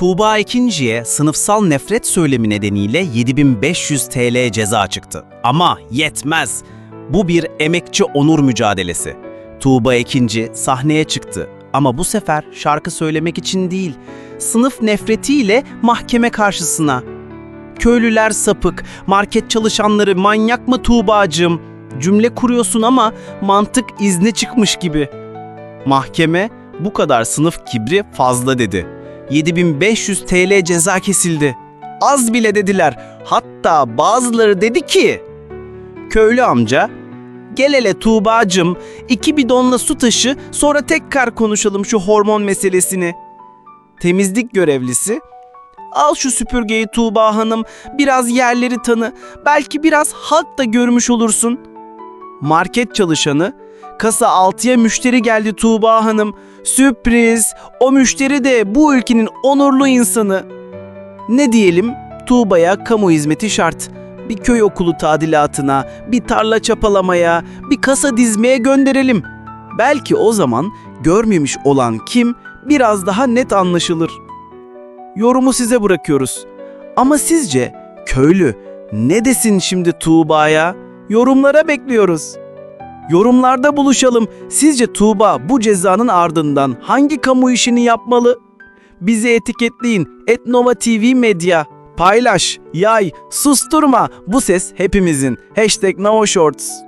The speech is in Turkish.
Tuğba Ekinci'ye sınıfsal nefret söylemi nedeniyle 7500 TL ceza çıktı. Ama yetmez. Bu bir emekçi onur mücadelesi. Tuğba Ekinci sahneye çıktı ama bu sefer şarkı söylemek için değil, sınıf nefretiyle mahkeme karşısına. Köylüler sapık, market çalışanları manyak mı Tuğba'cığım? Cümle kuruyorsun ama mantık izne çıkmış gibi. Mahkeme bu kadar sınıf kibri fazla dedi. 7500 TL ceza kesildi. Az bile dediler. Hatta bazıları dedi ki... Köylü amca, gel hele Tuğba'cım, iki bidonla su taşı sonra tekrar konuşalım şu hormon meselesini. Temizlik görevlisi, al şu süpürgeyi Tuğba Hanım, biraz yerleri tanı, belki biraz halk da görmüş olursun. Market çalışanı, kasa 6'ya müşteri geldi Tuğba Hanım, sürpriz, o müşteri de bu ülkenin onurlu insanı. Ne diyelim, Tuğba'ya kamu hizmeti şart. Bir köy okulu tadilatına, bir tarla çapalamaya, bir kasa dizmeye gönderelim. Belki o zaman görmemiş olan kim biraz daha net anlaşılır. Yorumu size bırakıyoruz. Ama sizce köylü ne desin şimdi Tuğba'ya? Yorumlara bekliyoruz. Yorumlarda buluşalım. Sizce Tuğba bu cezanın ardından hangi kamu işini yapmalı? Bizi etiketleyin. Etnova TV Medya. Paylaş, yay, susturma. Bu ses hepimizin. Hashtag NoShorts.